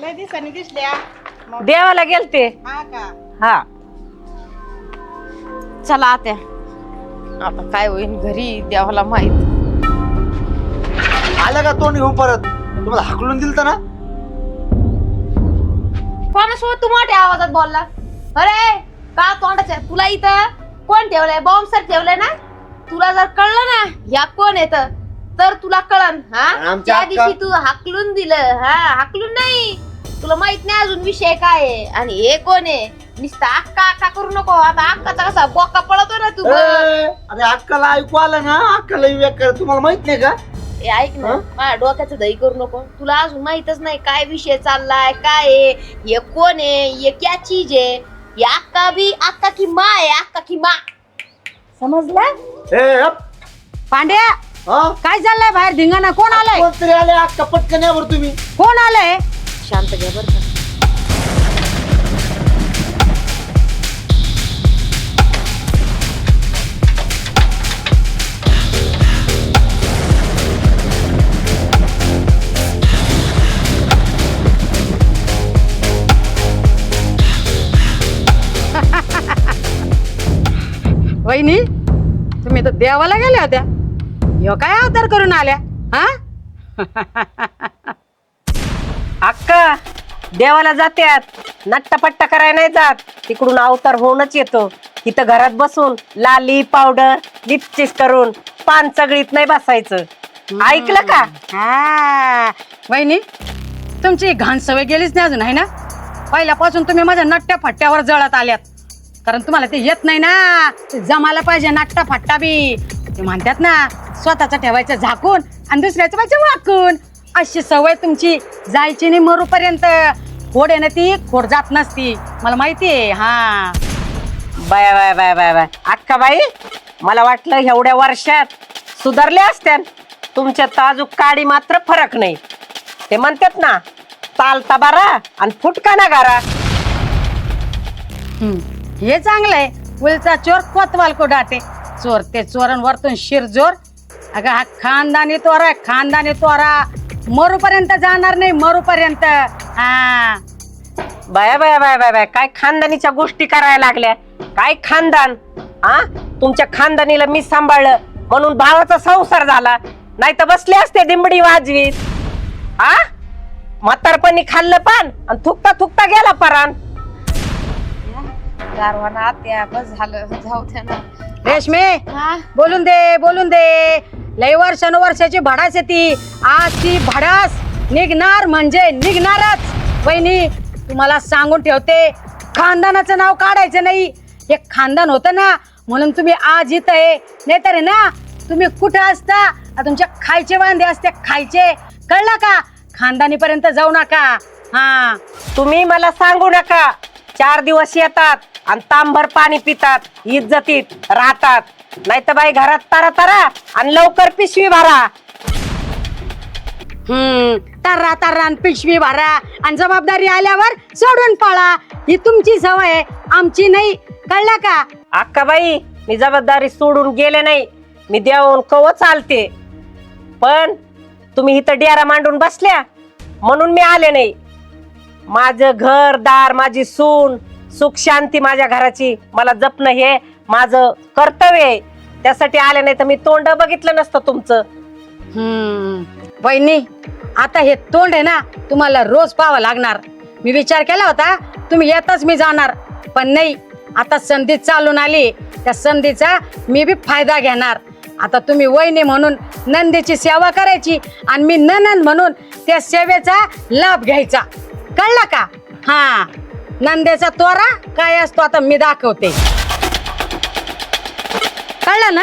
लय दिवसांनी दिसल्या. मग देवाला गेलते. हा का? हा. चला आत्या. आता काय होईल घरी देवाला माहीत. आलं का तोंड घेऊन परत? तुम्हाला हाकलून दिलत ना? कोणासोबत तू मोठ्या आवाजात बोलला अरे का तोंडाच्या तुला इथं कोण ठेवलंय? बॉम्ब सर ठेवलंय ना? तुला जर कळलं ना या कोण येत तर तुला कळन हा? आमच्या त्या दिवशी तू हाकलून दिलं हा? हाकलून नाही. तुला माहीत नाही अजून विषय काय आहे. आणि हे कोण आहे? नुसतं अक्का अक्का करू नको. आता अक्काचा कसा बोका पळतो ना तू बघ. ए, अरे अक्काला ऐकू आलं ना? अक्काला विवेक कर तुम्हाला माहीत नाही का? ए, ऐक ना. हं? माझ्या डोक्याचं दही करू नको. तुला अजून माहितच नाही काय विषय चाललाय काय आहे? हे कोण आहे? हे क्या चीज आहे? हे अक्का बी अक्का की मा आहे? अक्का की मा. समजलं? ए. पांड्या हा? काय चाललंय बाहेर धिंगाणा? कोण आलंय? कोणतरी आले अक्का पटकन यावर तुम्ही. कोण आलंय? शांत घ्या बरं का. वहिनी तुम्ही तर देवाला गेल्या होत्या. ह्यो काय अवतार करून आल्या? हा? अक्का देवाला जात्यात. नट्टापट्टा करायला नाही जात. तिकडून अवतार होऊनच येतो. इथं घरात बसून लाली पावडर लिपस्टिक करून पान चगळीत नाही बसायचं. ऐकलं का? हा. वहिनी तुमची घाण सवय गेलीच नाही अजून आहे ना? पहिल्यापासून तुम्ही माझ्या नट्ट्या फट्ट्यावर जळत आल्यात. कारण तुम्हाला ते येत नाही ना. ते जमायला पाहिजे नाट्टा फट्टा बी. ते म्हणतात ना स्वतःच ठेवायचं झाकून आणि दुसऱ्याचं पाहिजे वाकून. अशी सवय तुमची जायची नाही मरूपर्यंत खोड आहे ना ती खोड जात नसती. मला माहिती आहे हा. Bye bye bye bye bye. अक्का बाई मला वाटलं एवढ्या वर्षात सुधारल्या असत्या. तुमच्या ताजूक काडी मात्र फरक नाही. ते म्हणतात ना चालता बारा आणि फुटका ना गारा हे चांगलं आहे उलचा चोर कोतवाल को डाटे चोर ते चोरण वरतून शिरजोर अगं हा खानदानी तोरा आहे, खानदानी तोरा. मरूपर्यंत जाणार नाही मरूपर्यंत. हा. बाया बाया बाया बाया बाया काय खानदानीच्या गोष्टी करायला लागल्या? काय खानदान? हा तुमच्या खानदानीला मी सांभाळलं म्हणून भावाचा संसार झाला. नाही तर बसले असते दिंबडी वाजवीत. हा म्हातारपणी खाल्लं पान आणि थुकता थुकता गेला परान. गारवाना आत्या बस झालं जाऊ द्या ना. रेशमे बोलून दे बोलून दे. लय वर्षानुवर्षाची भडास येते आज ती भडास निघणार म्हणजे निघणारच. वहिनी तुम्हाला सांगून ठेवते खानदानाचं नाव काढायचं नाही. हे खानदान होतं ना म्हणून तुम्ही आज इथं आहे. नाहीतर ना तुम्ही कुठं असता? तुमच्या खायचे वांदे असते खायचे कळलं का? खानदानीपर्यंत जाऊ नका. हा. तुम्ही मला सांगू नका. चार दिवस येतात आणि तांभर पाणी पितात इज्जतीत राहतात. नाही तर बाई घरात तारा तारा आणि लवकर पिशवी भरा. हम्म तर्रा तर्रा आणि पिशवी भरा आणि जबाबदारी आल्यावर सोडून पळा. ही तुमची सवय आहे आमची नाही. कळलं का? अक्काबाई मी जबाबदारी सोडून गेले नाही. मी देऊन कव चालते. पण तुम्ही इथं डेरा मांडून बसल्या. म्हणून मी आले नाही. माझं घर दार माझी सून सुख शांती माझ्या घराची. मला जपणं हे माझं कर्तव्य आहे. त्यासाठी आले नाही तर मी तोंड बघितलं नसतं तुमचं. हम्म. वहिनी आता हे तोंड आहे ना तुम्हाला रोज पाहावं लागणार. मी विचार केला होता तुम्ही येतच मी जाणार. पण नाही आता संधी चालून आली. त्या संधीचा मी बी फायदा घेणार. आता तुम्ही वहिनी म्हणून नंदीची सेवा करायची आणि मी ननंद म्हणून त्या सेवेचा लाभ घ्यायचा. कळलं का? हा. नंदेचा तोरा काय असतो आता मी दाखवते. कळलं ना?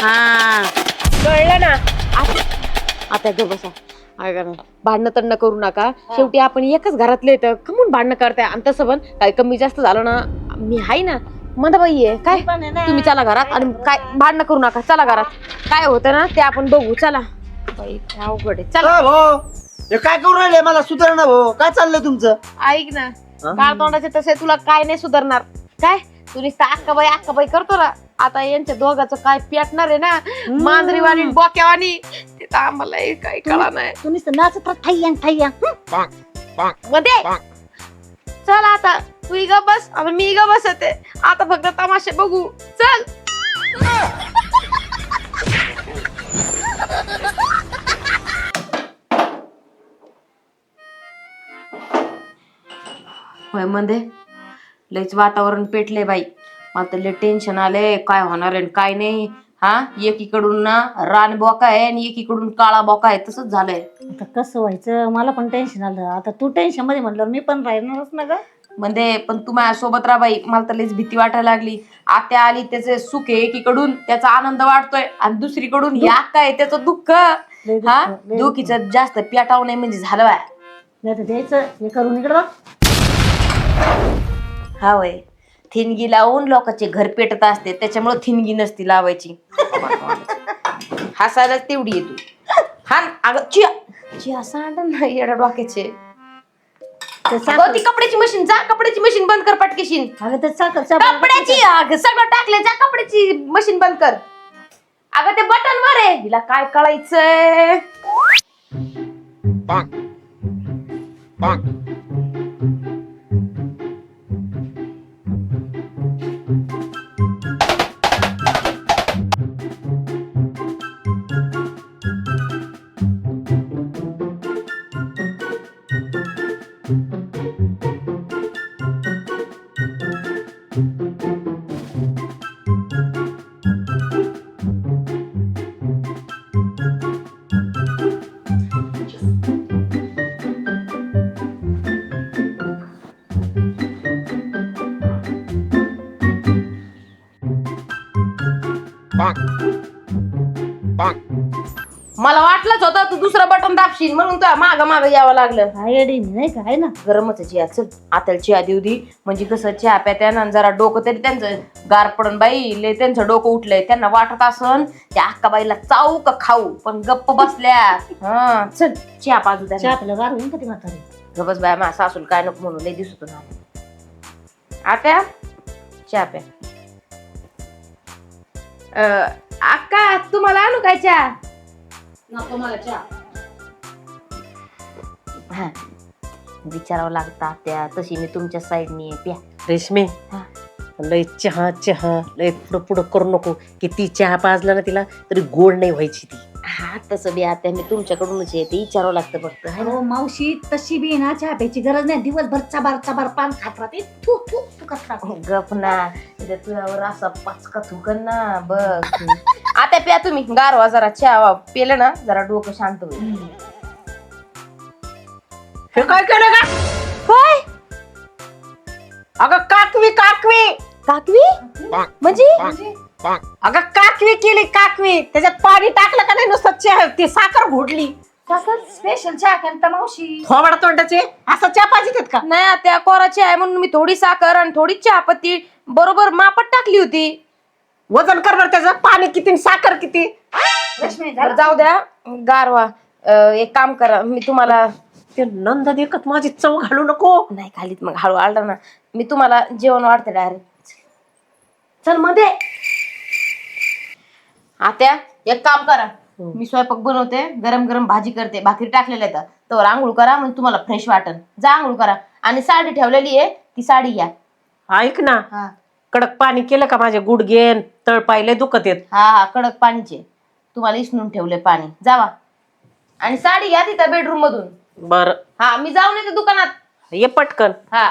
हा. कळलं ना? आता गो बसा. ना भांडणं तर न करू नका. शेवटी आपण एकच घरातले येतं कमून भांडणं करताय आणि तसं पण काय कमी जास्त झालं ना मी हाय ना. मंदाबाई आहे. काय? पण आहे ना. तुम्ही चला घरात आणि काय भांडणं करू नका. चला घरात. काय होतं ना ते आपण बघू. चला. बाई काय अवघड आहे. चला. भाऊ हे काय करू राहिले? मला सुधार ना भाऊ. काय चाललंय तुमचं? ऐक ना. काळ तोंडाचे तसे तुला काय नाही सुधारणार. काय? तू नुसतं अक्काबाई अक्काबाई करतो ना. आता यांच्या दोघाचं काय पेटणार आहे ना? मांजरीवाणी डोक्यावानी. ते तर आम्हाला काही कळा नाही. तुम्ही नाचत थैया थैया मध्ये? चल आता तू ग बस. आणि मी ग बसते. आता फक्त तमाशे बघू. चल. होयमध्ये लयच वातावरण पेटले बाई. मला तर लय टेन्शन आलंय. काय होणार आहे आणि काय नाही. हा? एकीकडून ना रान बोका आहे आणि एकीकडून काळा बोका आहे. तसंच झालंय. आता कसं व्हायचं? मला पण टेन्शन आलं. आता तू टेन्शनमध्ये म्हणलं मी पण राहणारच ना ग. म्हणजे पण तू माझ्या सोबत राहा बाई. मला तर लईच भीती वाटायला लागली. आत्या आली त्याचे सुख आहे एकीकडून त्याचा आनंद वाटतोय आणि दुसरीकडून अक्का आहे त्याचं दुःख. लय दुःख, हा? लय दोघीचं जास्त पेटाव नाही म्हणजे झालं बाय. नाही तर द्यायचं. हे करून इकडं बघ. हा वय. थिनगी लावून लोकांचे घर पेटत असते त्याच्यामुळे थिनगी नसती लावायची. हसायलाच तेवढी येतो. हा अगं चिया. चिया सांड ना येडा डोक्याचे. ते अगं, साखर ती कपड्याची मशीन जा कपड्याची मशीन बंद कर पटकेशीन. अगं ते साखर कपड्याची अगं, सगळं टाकले जा कपड्याची मशीन बंद कर. अगं ते बटन वर आहे. हिला काय कळायचंय? मला वाटलंच होतं तू दुसरं बटन दाबशील म्हणून तुला माग माग यावं लागलं. काय अडी नाही का? आहे ना? गरमच आहे चिया चल. आत्याला चिया देऊ दे. म्हणजे कसं चहा प्यात्यानं आणि जरा डोकं तरी त्यांचं गार पडन बाई. लय त्यांचं डोकं उठलंय. त्यांना वाटत असन त्या अक्काबाईला चावू का खाऊ पण गप्प बसल्या. हा चल. चहा पाजू चहा द्या आपलं गार होईन का ती म्हातारी? गबस बाय मा सासूल काय नको म्हणून लय दिसत ना आत्या चहा प्या. अं, अक्का तुम्हाला आणू काय चहा? नको मला चहा. हा. विचारावं लागतं त्या तशी मी तुमच्या साईडनी प्या रेशमी हा. लय चहा चहा लय पुढं पुढं करू नको. किती चहा पाजला ना तिला तरी गोड नाही व्हायची ती. हा तसं बी आता मी तुमच्याकडूनच येते विचारावं लागतं फक्त है ना? हो मावशी तशी बी ना चहा प्यायची गरज नाही. दिवसभर चबार चबार पान खात राहते. थू थू तू गप ना. इथे तुझ्यावर असा पाचका थुकन ना बघ. आता प्या तुम्ही गारवा जरा चहा पेलं ना जरा डोकं शांत होईल. हे काय केलं का काय अगं काकवी काकवी! काकवी? म्हणजे? अगं काकवी केली काकवी. त्याच्यात पाणी टाकलं का नाही नुसतं चहा? ती साखर घोडली. स्पेशल चहा केलता मावशी. थोबाड तोंडाचे? असं चहा पाहिजे का? नाही त्या कोराची आहे म्हणून मी थोडी साखर आणि थोडी चहापत्ती बरोबर मापत टाकली होती. वजन कर बरं त्याचं. पाणी किती आणि साखर किती? लक्ष्मी जाऊ द्या. गारवा. अं, एक काम करा. मी तुम्हाला ते नंद देखत माझी चव घालू नको. नाही खालीत मग. हळू आलं ना. मी तुम्हाला जेवण वाढते डायरेक्ट चलमध्ये. आत्या एक काम करा. मी स्वयंपाक बनवते गरम गरम भाजी करते भाकरी टाकलेल्या आहेत. तर आंघोळ करा म्हणजे तुम्हाला फ्रेश वाटन. जा आंघोळ करा. आणि साडी ठेवलेली आहे ती साडी घ्या. ऐक ना. हा. कडक पाणी केलं का माझे गुडघे तळ पायले दुखत येत? हा हा कडक पाणीचे. तुम्हाला इसनून ठेवले पाणी. जावा. आणि साडी घ्या तिथं बेडरूम मधून. बर. हा मी जाऊन येते दुकानात. ये पटकन. हा.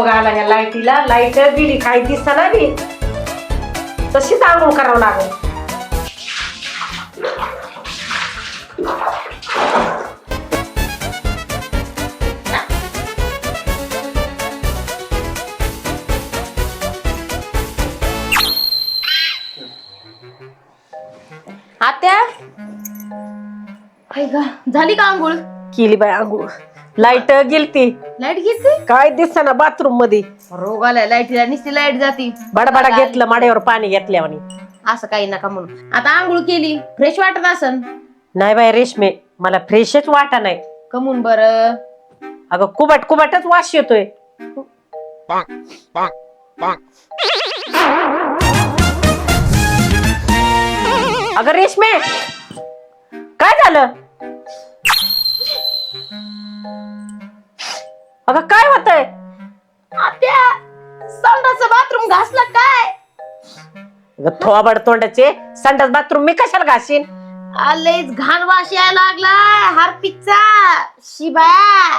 रोग आला ह्या लाईटीला. लाइट दिली काही दिसता ना बी. तशीच आंघोळ करावं लागेल. आत्या? ऐका झाली का आंघोळ? केली बाय आंघोळ. लाइट गेलती. लाइट घेतली काय दिसना बाथरूममध्ये रोग आलाय लाईटीला नुसती लाइट जाती. बडाबडा घेतलं माड्यावर पाणी घेतल्यावानी असं काही नका म्हणून आता आंघोळ केली फ्रेश वाटत असन? नाही बाय रेशमे मला फ्रेशच वाटा नाही. कमून बर. अगं कुबाट कुबाटच वास येतोय. अगं रेशमे! काय झालं? अगं काय होतंय? आत्या संडाचं बाथरूम घासला काय? अगं थोबाड तोंडाचे संडास बाथरूम मी कशाला घासीन? आलेच घाण वास यायला लागलाय हार्पिकचा शिबाया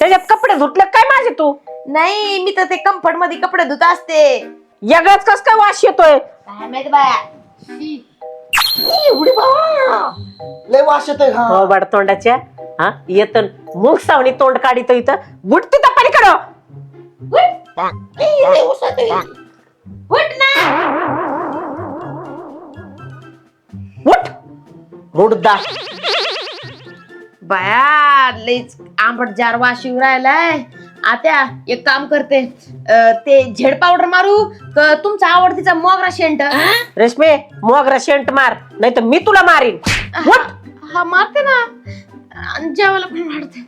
त्याच्यात कपडे धुतले काय माझे तू? नाही मी तर ते कम्फर्टमध्ये कपडे धुत असते. यगच कस काय वास येतोय? काय माहीत बाया? शी. एवढी बाबा लय वास येतोय हा थोबाड तोंडाच्या हा येत मुंग सावणी तोंड काढितो इथं उठ ना उठ मुडदा बाया लईच आंबट जार येऊ राहिलाय आत्या एक काम करते. अं, ते झेड पावडर मारू क तुमचा आवडतीचा मोगरा शेंट? रेशमे मोगरा शेंट मार नाही तर मी तुला मारीन. उठ! हा मारते ना. आणि जेवायला पण मारते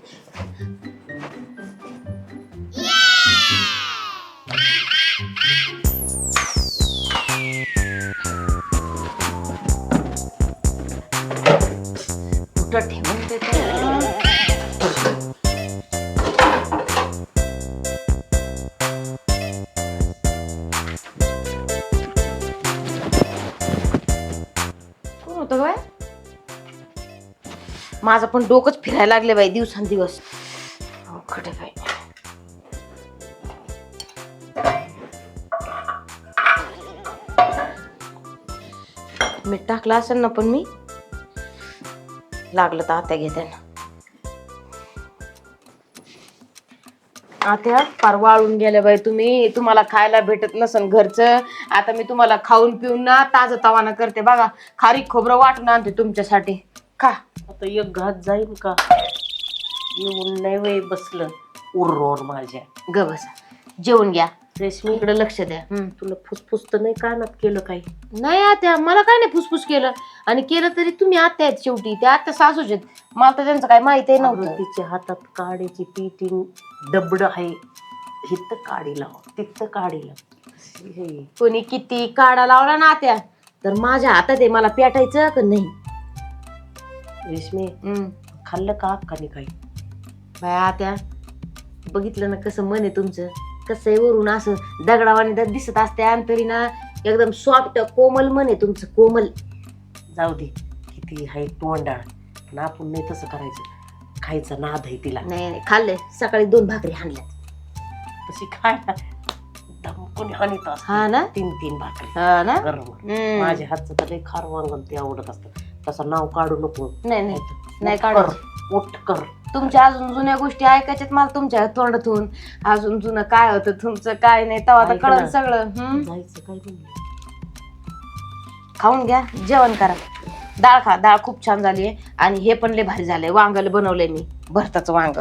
कुठं ठेवून माझं पण डोकंच फिरायला लागले बाई दिवसांदिवस. अवघड आहे बाई. मीठ टाकलं असेल ना पण मी? लागलं तर आत्या घेते ना. आत्या फार वाळून गेल्या बाई तुम्ही. तुम्हाला खायला भेटत नसन घरचं. आता मी तुम्हाला खाऊन पिऊन ना ताजं तवाना करते. बघा खारी खोबरं वाटून आणते तुमच्यासाठी. खा आता एक घात जाईन का? येऊन नाही वय बसलं उर्रोर माझ्या. ग बसा. जेवून घ्या. रेशमी इकडे लक्ष द्या. हम्म. तुला फुसफुस तर नाही कानात केलं काही? नाही आत्या मला काय नाही फुसफुस केलं. आणि केलं तरी तुम्ही आत्या आहेत शेवटी. त्या आत्या सासूच आहेत. मला तर त्यांचं काय माहिती अगं, नव्हतं. तिच्या हातात काडीची पिटिंग डबड आहे. हित काडी लाव. तिथं काडी लाव. हे, कोणी किती काढा लावला ना आत्या? तर माझ्या हातात आहे. मला पेटायचं का नाही? रेशमी हम्म. खाल्लं का अक्काने काही बाय आत्या बघितलं ना कसं मन आहे तुमचं? कसं आहे वरून असं दगडावाने द- दिसत असते आणि तरी ना एकदम सॉफ्ट कोमल मन आहे तुमचं कोमल. जाऊ दे किती आहे तोंडाळ. पण आपण नाही तसं करायचं. खायचं नाद आहे तिला. नाही नाही खाल्ले सकाळी दोन भाकरी हाणल्या तशी खायला दमकून हानीत असते. हा ना? तीन तीन भाकरी. हा ना? गरम. हम्म. माझ्या हातचं तर लई खार वांगण ते आवडत असतं. तसं नाव काढू नको. नाही नाही. नाही उठ काढायचं. कर, उठ कर. तुमच्या अजून जुन्या गोष्टी ऐकायच्यात मला तुमच्या तोंडातून. अजून जुनं काय होतं तुमचं काय नाही तेव्हा आता ऐक ना. कळलं सगळं. हम्म? जायचं काय म्हणलं खाऊन घ्या जेवण करा. डाळ खा डाळ खूप छान झाली आहे आणि हे पण लय भारी झालंय वांगल बनवलंय मी भरताचं वांग.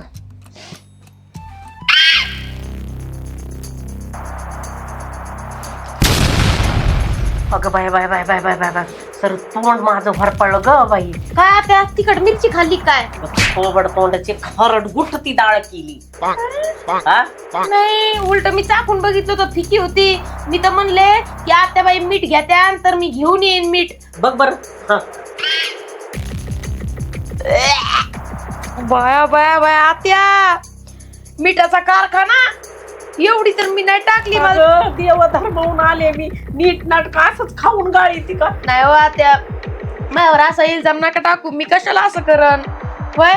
अगं bye bye bye bye bye bye bye sir तोंड माझं भरपळलं ग बाई. काय आता तिखट मिरची खाल्ली काय? थोबड तोंडाची खरड गुठ ती डाळ केली. हा? नाही उलट मी चाकून बघितलं तर फिकी होती. मी तर म्हणले की आता बाई मीठ घ्या त्या तर मी घेऊन येईन मीठ. बघ बर. बाया बाया बाया आत्या. मिठाचा कारखाना? एवढी तर मी नाही टाकली मला. देव धर्मवून आले मी. नीट नाटक असंच खाऊन गाळी ती का? नाही हो आत्या. माझ्यावर असा इल्जाम नका टाकू. मी कशाला असं करन होय?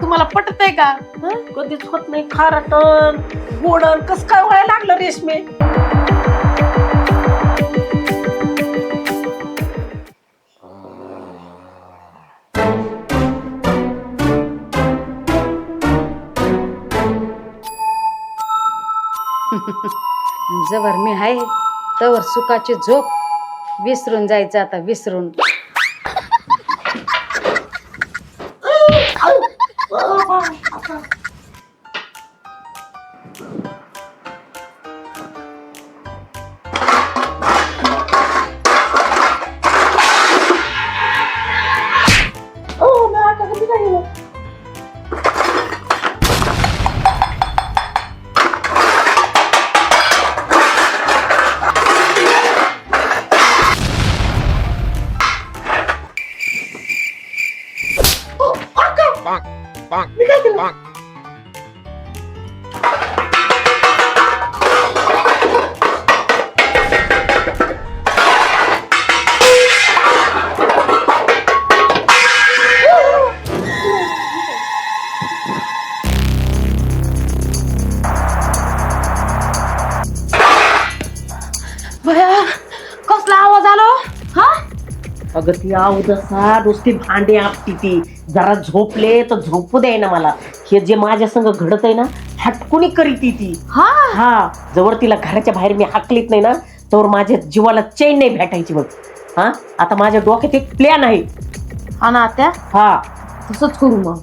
तुम्हाला पटत आहे का? हं? कधीच होत नाही. खारटण गोडण कस काय व्हायला लागलं रेशमे? जवर मी आहे तवर सुखाची झोप विसरून जायचं आता विसरून bonk, bonk. अगं ती अवदसा नुसती भांडे आपटी ती. जरा झोपले तर झोपू दे ना मला. हे जे माझ्या संग घडत आहे ना हटकुनी करीती ती. हा? हा जवळ तिला घराच्या बाहेर मी हाकलीत नाही ना तर माझ्या जीवाला चैन नाही भेटायची बघ. हा? आता माझ्या डोक्यात एक प्लॅन आहे. हा ना हा. तसंच करू मग.